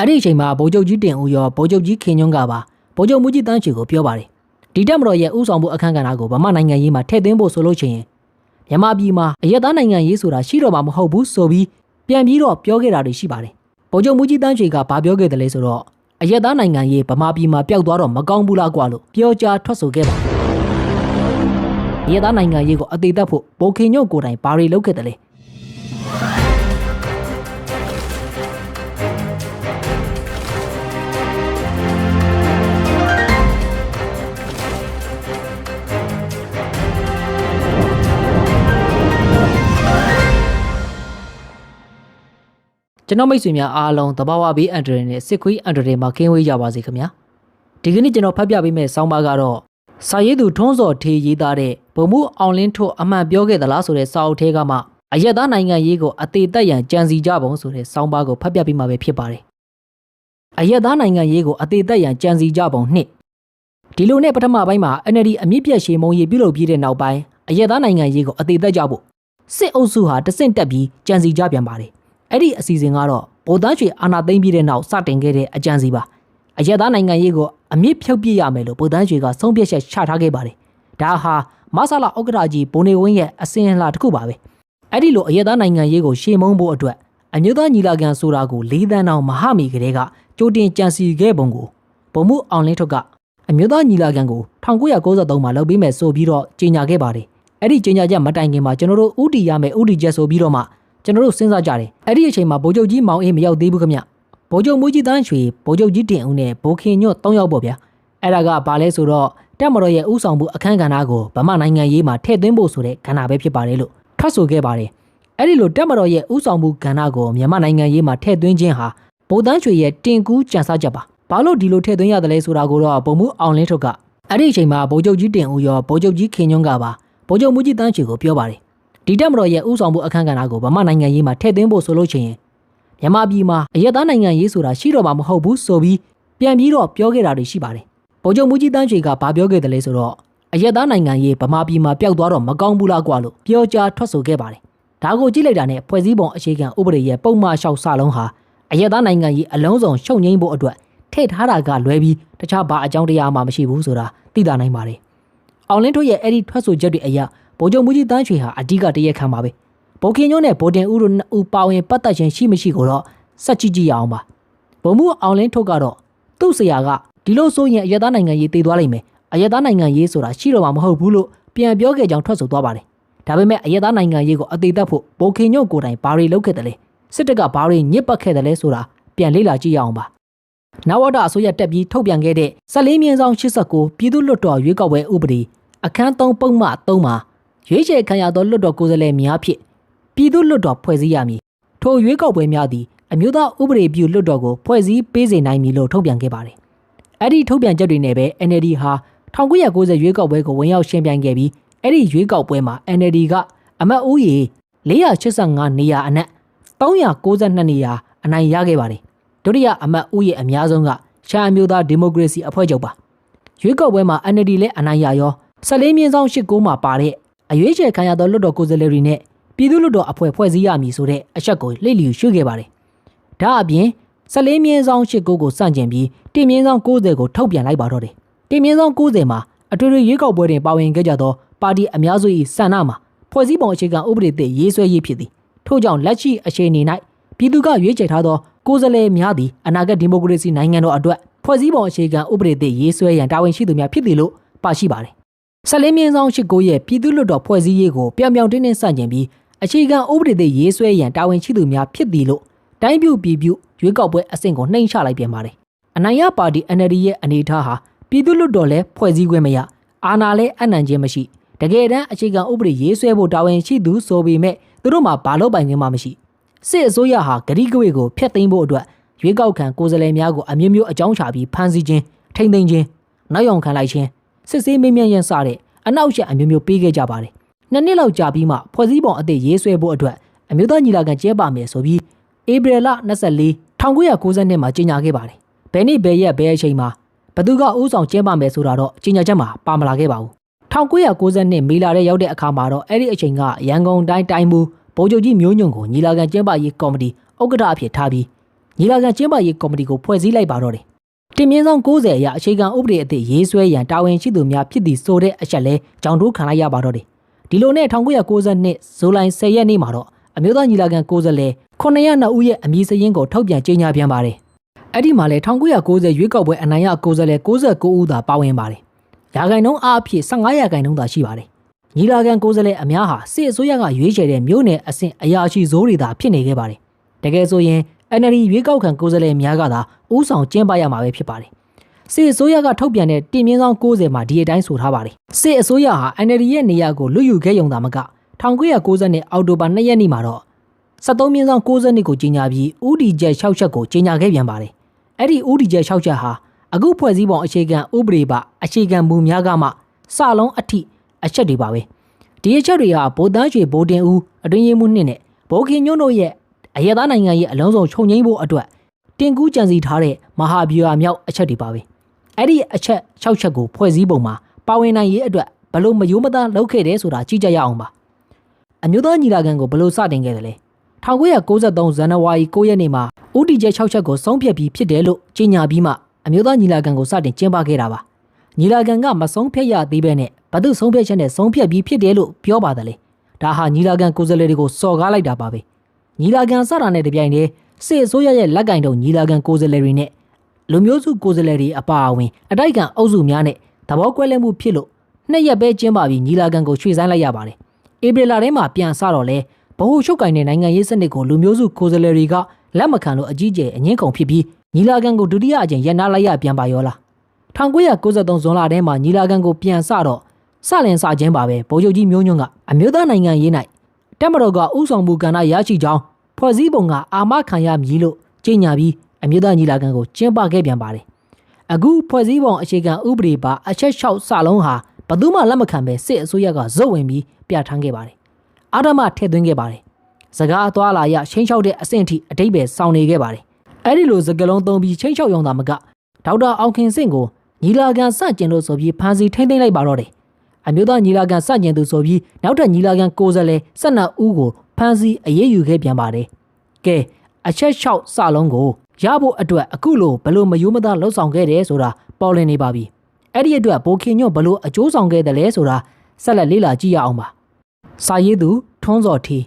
အဲ့ဒီအချိန်မှာဗိုလ်ချုပ်ကြီးတင်ဦးရောဗိုလ်ချုပ်ကြီးခင်ညွန်းကပါဗိုလ်ချုပ်မူကြီးတန်းချီကိုပြောပါတယ်ဒီတက်မတော်ရဲ့ဥဆောင်မှုအခမ်းကဏ္ဍကိုဗမာနိုင်ငံရေးမှာထည့်သွင်းဖို့ဆိုလို့ချင်းမြန်မာပြည်မှာအရက်သားနိုင်ငံရေးဆိုတာရှိတော့မှာမဟုတ်ဘူးဆိုပြီးပြန်ပြီးတော့ပြောခဲ့တာတွေရှိပါတယ်ဗိုလ်ချုပ်မူကြီးတန်းချီကဘာပြောခဲ့တယ်လဲဆိုတော့အရက်သားနိုင်ငံရေးဗမာပြည်မှာပျောက်သွားတော့မကောင်းဘူးလားကွာလို့ပြောကြားထွက်ဆိုခဲ့ပါတယ်အရက်သားနိုင်ငံရေးကိုအသေးသက်ဖို့ဗိုလ်ခင်ညွန့်ကိုယ်တိုင်ဘာတွေလုပ်ခဲ့တယ်လဲ ကျွန်တော်မိတ်ဆွေများအားလုံးတဘာဝဘေးအန်ဒရယ်နဲ့စစ်ခွေးအန်ဒရယ်မှာကင်းဝေးကြပါစေခင်ဗျာဒီကနေ့ကျွန်တော်ဖတ်ပြပေးမယ့်ဆောင်းပါးကတော့စာရေးသူထွန်းစော်ထေးရေးသားတဲ့ဗိုလ်မှူးအောင်လင်းထွတ်အမှန်ပြောခဲ့သလားဆိုတဲ့စာအုပ်ထဲကမှအရက်သားနိုင်ငံရေးကိုအသေးသက်ရန်ကြံစီကြပုံဆိုတဲ့ဆောင်းပါးကိုဖတ်ပြပေးမှာပဲဖြစ်ပါတယ်အရက်သားနိုင်ငံရေးကိုအသေးသက်ရန်ကြံစီကြပုံနှစ်ဒီလိုနဲ့ပထမပိုင်းမှာ NLD အမြင့်ပြတ်ရှေမုံရီပြုလုပ်ပြီးတဲ့နောက်ပိုင်းအရက်သားနိုင်ငံရေးကိုအသေးသက်ကြဖို့စစ်အုပ်စုဟာတဆင့်တက်ပြီးကြံစီကြပြန်ပါတယ် အဲ့ဒီအစီအစဉ်ကတော့ဗိုလ်သားချွေအာနာသိမ့်ပြီးတဲ့နောက်စတင်ခဲ့တဲ့အကြံစီပါအရက်သားနိုင်ငံရေးကိုအမြင့်ဖြုတ်ပြရမယ်လို့ဗိုလ်သားချွေကဆုံးဖြတ်ချက်ချထားခဲ့ပါတယ်ဒါဟာမဆလာဥက္ကရာကြီးဘုံနေဝင်းရဲ့အစဉ်အလာတစ်ခုပါပဲအဲ့ဒီလိုအရက်သားနိုင်ငံရေးကိုရှေ့မုံဖို့အတွက်အမျိုးသားညီလာခံဆိုတာကိုလေးသန်းအောင်မဟာမီကလေးကကြိုတင်ကြံစီခဲ့ပုံကိုဗိုလ်မှူးအောင်လင်းထွတ်ကအမျိုးသားညီလာခံကို1993မှာလုပ်ပြီးမဲ့ဆိုပြီးတော့ကြေညာခဲ့ပါတယ်အဲ့ဒီကြေညာချက်မတိုင်ခင်မှာကျွန်တော်တို့ဥတီရမယ်ဥတီချက်ဆိုပြီးတော့မှ ကျွန်တော်တို့စဉ်းစားကြတယ်အဲ့ဒီအချိန်မှာဗိုလ်ချုပ်ကြီးမောင်အေးမရောက်သေးဘူးခင်ဗျဗိုလ်ချုပ်မူကြီးတန်းရွှေဗိုလ်ချုပ်ကြီးတင်ဦးနဲ့ဗိုလ်ခင်ညွတ်၃ယောက်ပေါ့ဗျာအဲ့ဒါကဘာလဲဆိုတော့တက်မတော်ရဲ့ဥဆောင်မှုအခမ်းကဏ္ဍကိုဗမာနိုင်ငံရေးမှာထည့်သွင်းဖို့ဆိုတဲ့ကဏ္ဍပဲဖြစ်ပါတယ်လို့ထွက်ဆိုခဲ့ပါတယ်အဲ့ဒီလိုတက်မတော်ရဲ့ဥဆောင်မှုကဏ္ဍကိုမြန်မာနိုင်ငံရေးမှာထည့်သွင်းခြင်းဟာဗိုလ်တန်းရွှေရဲ့တင်ကူးကြံစားချက်ပါဘာလို့ဒီလိုထည့်သွင်းရတယ်လဲဆိုတာကိုတော့ပုံမှုအောင်လင်းထုတ်ကအဲ့ဒီအချိန်မှာဗိုလ်ချုပ်ကြီးတင်ဦးရောဗိုလ်ချုပ်ကြီးခင်ညွန့်ကပါဗိုလ်ချုပ်မူကြီးတန်းရွှေကိုပြောပါတယ် ဒီတက်မတော်ရဲ့ဥဆောင်မှုအခမ်းကဏ္ဍကိုဗမာနိုင်ငံရေးမှာထည့်သွင်းဖို့ဆိုလို့ချင်းမြန်မာပြည်မှာအရက်သားနိုင်ငံရေးဆိုတာရှိတော့မှာမဟုတ်ဘူးဆိုပြီးပြန်ပြီးတော့ပြောခဲ့တာတွေရှိပါတယ်။ဗိုလ်ချုပ်မူကြီးတန်းချေကဘာပြောခဲ့တယ်လဲဆိုတော့အရက်သားနိုင်ငံရေးဗမာပြည်မှာပျောက်သွားတော့မကောင်းဘူးလားကွာလို့ပြောကြားထွက်ဆိုခဲ့ပါတယ်။ဒါကိုကြည့်လိုက်တာနဲ့ဖွဲ့စည်းပုံအခြေခံဥပဒေရဲ့ပုံမှန်လျှောက်စလုံးဟာအရက်သားနိုင်ငံရေးအလုံးစုံရှုံငိမ့်ဖို့အတွက်ထည့်ထားတာကလွဲပြီးတခြားဘာအကြောင်းတရားမှမရှိဘူးဆိုတာသိတာနိုင်ပါတယ်။အောင်လင်းတို့ရဲ့အဲ့ဒီထွက်ဆိုချက်တွေအရ ဗိုလ်ချုပ်မူကြီးတန်းချွေဟာအဓိကတရက်ခံပါပဲဗိုလ်ခင်ညွန့်နဲ့ဗိုလ်တင်ဦးတို့နှစ်ဦးပါဝင်ပတ်သက်ခြင်းရှိမရှိကိုတော့စက်ကြည့်ကြည့်ရအောင်ပါဗိုလ်မှူးအောင်လင်းထုတ်ကတော့သူ့ဆရာကဒီလိုဆိုရင်အရသားနိုင်ငံရေးတည်သွားလိမ့်မယ်အရသားနိုင်ငံရေးဆိုတာရှိတော့မှာမဟုတ်ဘူးလို့ပြန်ပြောခဲ့ကြောင်းထွက်ဆိုသွားပါတယ်ဒါပေမဲ့အရသားနိုင်ငံရေးကိုအသေးသက်ဖို့ဗိုလ်ခင်ညွန့်ကိုယ်တိုင်ဘာတွေလုပ်ခဲ့တယ်လဲစစ်တပ်ကဘာတွေညစ်ပတ်ခဲ့တယ်လဲဆိုတာပြန်လေ့လာကြည့်ရအောင်ပါနဝတအစိုးရတက်ပြီးထုတ်ပြန်ခဲ့တဲ့14မြင်းဆောင်89ပြည်သူ့လွတ်တော်ရွေးကောက်ပွဲဥပဒေအခန်း3ပုံမှ3မှာ ရွေးချယ်ခံရသောလွတ်တော်ကိုယ်စားလှယ်များဖြင့်ပြည်သူ့လွတ်တော်ဖွဲ့စည်းရမည်ထိုရွေးကောက်ပွဲများသည်အမျိုးသားဥပဒေပြုလွတ်တော်ကိုဖွဲ့စည်းပေးစေနိုင်မည်လို့ထုတ်ပြန်ခဲ့ပါတယ်။အဲ့ဒီထုတ်ပြန်ချက်တွေနဲ့ပဲ NLD ဟာ1990ရွေးကောက်ပွဲကိုဝင်ရောက်ရှင်းပြိုင်ခဲ့ပြီးအဲ့ဒီရွေးကောက်ပွဲမှာ NLD ကအမတ်ဦးရေ485နေရာအနက်392နေရာအနိုင်ရခဲ့ပါတယ်။ဒုတိယအမတ်ဦးရေအများဆုံးကရှမ်းအမျိုးသားဒီမိုကရေစီအဖွဲ့ချုပ်ပါ။ရွေးကောက်ပွဲမှာ NLD လည်းအနိုင်ရရော14မြင်းဆောင်89မှာပါတဲ့ အရွေးချယ်ခံရသောလွတ်တော်ကိုယ်စားလှယ်တွေနဲ့ပြည်သူ့လွတ်တော်အဖွဲ့ဖွဲ့စည်းရမည်ဆိုတဲ့အချက်ကိုလှည့်လည်ရွှေ့ခဲ့ပါတယ်။ဒါအပြင်14မြင်းဆောင်89ကိုစန့်ကျင်ပြီးတင်မြင်းဆောင်90ကိုထုတ်ပြန်လိုက်ပါတော့တယ်။တင်မြင်းဆောင်90မှာအထွေထွေရွေးကောက်ပွဲတွင်ပါဝင်ခဲ့ကြသောပါတီအများစု၏ဆန္ဒမှာဖွဲ့စည်းပုံအခြေခံဥပဒေသစ်ရေးဆွဲရေးဖြစ်သည်။ထို့ကြောင့်လက်ရှိအခြေအနေ၌ပြည်သူကရွေးချယ်ထားသောကိုယ်စားလှယ်များသည်အနာဂတ်ဒီမိုကရေစီနိုင်ငံတော်အတွက်ဖွဲ့စည်းပုံအခြေခံဥပဒေသစ်ရေးဆွဲရန်တာဝန်ရှိသူများဖြစ်သည်လို့ပါရှိပါတယ်။ ဆက်လင်းမြင်းဆောင်ရှိကိုရဲ့ပြည်သူ့လွတ်တော်ဖွဲ့စည်းရေးကိုပြောင်ပြောင်တင်းတင်းဆန့်ကျင်ပြီးအခြေခံဥပဒေသစ်ရေးဆွဲရန်တာဝန်ရှိသူများဖြစ်သည်လို့တိုင်းပြုပြည်ပြုရွေးကောက်ပွဲအဆင့်ကိုနှိမ်ချလိုက်ပြန်ပါတယ်။အနိုင်ရပါတီ NLD ရဲ့အနေအထားဟာပြည်သူ့လွတ်တော်လဲဖွဲ့စည်းခွင့်မရအာဏာလဲအနှံ့ခြင်းမရှိတကယ်တမ်းအခြေခံဥပဒေရေးဆွဲဖို့တာဝန်ရှိသူဆိုပေမဲ့သူတို့မှာဘာလို့ပိုင်ခွင့်မှမရှိစစ်အစိုးရဟာဂရိကဝေကိုဖျက်သိမ်းဖို့အတွက်ရွေးကောက်ခံကိုယ်စားလှယ်များကိုအမျိုးမျိုးအကြောင်းချပြီးဖမ်းဆီးခြင်းထိမ့်သိမ်းခြင်းနောက်ယောင်ခံလိုက်ခြင်း စစ်ဆေးမင်းမြန်ရန်စတဲ့အနောက်ရှက်အမျိုးမျိုးပေးခဲ့ကြပါတယ်နှစ်နှစ်လောက်ကြာပြီးမှဖွဲ့စည်းပုံအသစ်ရေးဆွဲဖို့အတွက်အမျိုးသားညီလာခံကျင်းပမယ်ဆိုပြီးဧပြီလ24 1992မှာကြေညာခဲ့ပါတယ်ဘယ်နေ့ဘယ်ရက်ဘယ်အချိန်မှာဘသူကဥဆောင်ကျင်းပမယ်ဆိုတာတော့ကြေညာချက်မှာပါမလာခဲ့ပါဘူး1992မေလထဲရောက်တဲ့အခါမှာတော့အဲ့ဒီအချိန်ကရန်ကုန်တိုင်းတိုင်းမူဗိုလ်ချုပ်ကြီးမျိုးညွန့်ကိုညီလာခံကျင်းပရေးကော်မတီဥက္ကဋ္ဌအဖြစ်ထားပြီးညီလာခံကျင်းပရေးကော်မတီကိုဖွဲ့စည်းလိုက်ပါတော့တယ် တင်မြင့်ဆောင်90အရအခြေခံဥပဒေအသစ်ရေးဆွဲရန်တာဝန်ရှိသူများဖြစ်သည့်ဆိုတဲ့အချက်လဲကြောင်တိုးခံလိုက်ရပါတော့တယ်ဒီလိုနဲ့1992ဇူလိုင်10ရက်နေ့မှာတော့အမျိုးသားညီလာခံ90လဲ902ဦးရဲ့အမည်စရင်းကိုထုတ်ပြန်ကြေညာပြန်ပါတယ်အဲ့ဒီမှာလဲ1990ရွေးကောက်ပွဲအနိုင်ရ90လဲ69ဦးသာပါဝင်ပါတယ်ရာဂိုင်နှုန်းအားဖြင့်15ရာဂိုင်နှုန်းသာရှိပါတယ်ညီလာခံ90လဲအများဟာစစ်အစိုးရကရွေးချယ်တဲ့မြို့နယ်အဆင့်အရာရှိဇိုးတွေသာဖြစ်နေခဲ့ပါတယ်တကယ်ဆိုရင် NLD ရွေးကောက်ခံကိုယ်စားလှယ်များကသာဥဆောင်ကျင်းပရမှာပဲဖြစ်ပါတယ်။စစ်အစိုးရကထုတ်ပြန်တဲ့တင်မြင့်ဆောင်90မှာဒီအတိုင်းဆိုထားပါတယ်။စစ်အစိုးရဟာ NLD ရဲ့နေရာကိုလွတ်ယူခဲ့ရုံသာမက1990နဲ့အောက်တိုဘာ2ရက်နေ့မှာတော့73မြင့်ဆောင်90နှစ်ကိုကြီးညာပြီးဥတီချက်6ချက်ကိုကြီးညာခဲ့ပြန်ပါတယ်။အဲ့ဒီဥတီချက်6ချက်ဟာအခုဖွဲ့စည်းပုံအခြေခံဥပဒေပါအခြေခံမူများကမှစလုံးအထိအချက်တွေပါပဲ။ဒီအချက်တွေဟာဗိုလ်တန်းရွှေဗိုလ်တင်ဦးအတွင်းရေးမှူးနှစ်နဲ့ဗိုလ်ခင်ညွန့်တို့ရဲ့ အရသာနိုင်ငံရဲ့အလုံးစုံခြုံငိမ့်ဖို့အတွက်တင်ကူးကြံစီထားတဲ့မဟာဗျူဟာမြောက်အချက်တွေပါပဲအဲ့ဒီအချက်၆ချက်ကိုဖွဲ့စည်းပုံမှာပါဝင်နိုင်ရေးအတွက်ဘလို့မယိုးမသားလုပ်ခဲ့တယ်ဆိုတာကြည့်ကြရအောင်ပါအမျိုးသားညီလာခံကိုဘလို့စတင်ခဲ့တယ်လဲ1993ဇန်နဝါရီ9ရက်နေ့မှာဥတီချက်6ချက်ကိုဆုံးဖြတ်ပြီးဖြစ်တယ်လို့ကြေညာပြီးမှအမျိုးသားညီလာခံကိုစတင်ကျင်းပခဲ့တာပါညီလာခံကမဆုံးဖြတ်ရသေးပဲနဲ့ဘသူဆုံးဖြတ်ချက်နဲ့ဆုံးဖြတ်ပြီးဖြစ်တယ်လို့ပြောပါတယ်လေဒါဟာညီလာခံကိုယ်စားလှယ်တွေကိုစော်ကားလိုက်တာပါပဲ ညီလာခံစတာနဲ့တပြိုင်တည်းစစ်အစိုးရရဲ့လက်ကင်တုံညီလာခံကိုယ်စားလှယ်တွေနဲ့လူမျိုးစုကိုယ်စားလှယ်တွေအပါအဝင်အတိုက်ခံအုပ်စုများနဲ့သဘောကွဲလွဲမှုဖြစ်လို့နှစ်ရက်ပဲကျင်းပပြီးညီလာခံကိုရွှေ့ဆိုင်းလိုက်ရပါတယ်။ဧပြီလထဲမှာပြန်ဆတော့လဲဗဟိုချုပ်ကင်တဲ့နိုင်ငံရေးစနစ်ကိုလူမျိုးစုကိုယ်စားလှယ်တွေကလက်မခံလို့အကြီးကျယ်အငင်းကုန်ဖြစ်ပြီးညီလာခံကိုဒုတိယအကြိမ်ရပ်နားလိုက်ရပြန်ပါရောလား1993ဇွန်လထဲမှာညီလာခံကိုပြန်ဆတော့စလင်စခြင်းပါပဲဗိုလ်ချုပ်ကြီးမျိုးညွန့်ကအမျိုးသားနိုင်ငံရေး၌ တက်မတော်ကဥဆောင်မှုကဏ္ဍရရှိကြောင်းဖွဲ့စည်းပုံကအာမခံရမည်လို့ကြေညာပြီးအမျိုးသားညီလာခံကိုကျင်းပခဲ့ပြန်ပါတယ်။အခုဖွဲ့စည်းပုံအခြေခံဥပဒေပါအချက်6စလုံးဟာဘယ်သူမှလက်မခံပဲစစ်အစိုးရကဇုတ်ဝင်ပြီးပြဋ္ဌာန်းခဲ့ပါတယ်။အာဓမထည့်သွင်းခဲ့ပါတယ်။စကားအသွားလာရချင်းချောက်တဲ့အဆင့်ထိအတိတ်ပဲစောင့်နေခဲ့ပါတယ်။အဲ့ဒီလိုစကလုံးသုံးပြီးချင်းချောက်ရုံသာမကဒေါက်တာအောင်ခင်စင့်ကိုညီလာခံစကျင်လို့ဆိုပြီးဖမ်းဆီးထိမ့်သိမ်းလိုက်ပါတော့တယ်။ အမျိုးသားညီလာခံစကျင်သူဆိုပြီးနောက်ထပ်ညီလာခံကိုယ်စားလှယ်၁၂ဦးကိုဖမ်းဆီးအရေးယူခဲ့ပြန်ပါတယ်။ကဲအချက်၆စလုံးကိုရဖို့အတွက်အခုလိုဘလို့မယိုးမသားလှုပ်ဆောင်ခဲ့တယ်ဆိုတာပေါ်လင်းနေပါပြီ။အဲ့ဒီအတွက်ဘိုခင်ညွန့်ဘလို့အကျိုးဆောင်ခဲ့တယ်လဲဆိုတာဆက်လက်လေ့လာကြည့်ရအောင်ပါ။စာရေးသူထွန်းစော်ထီ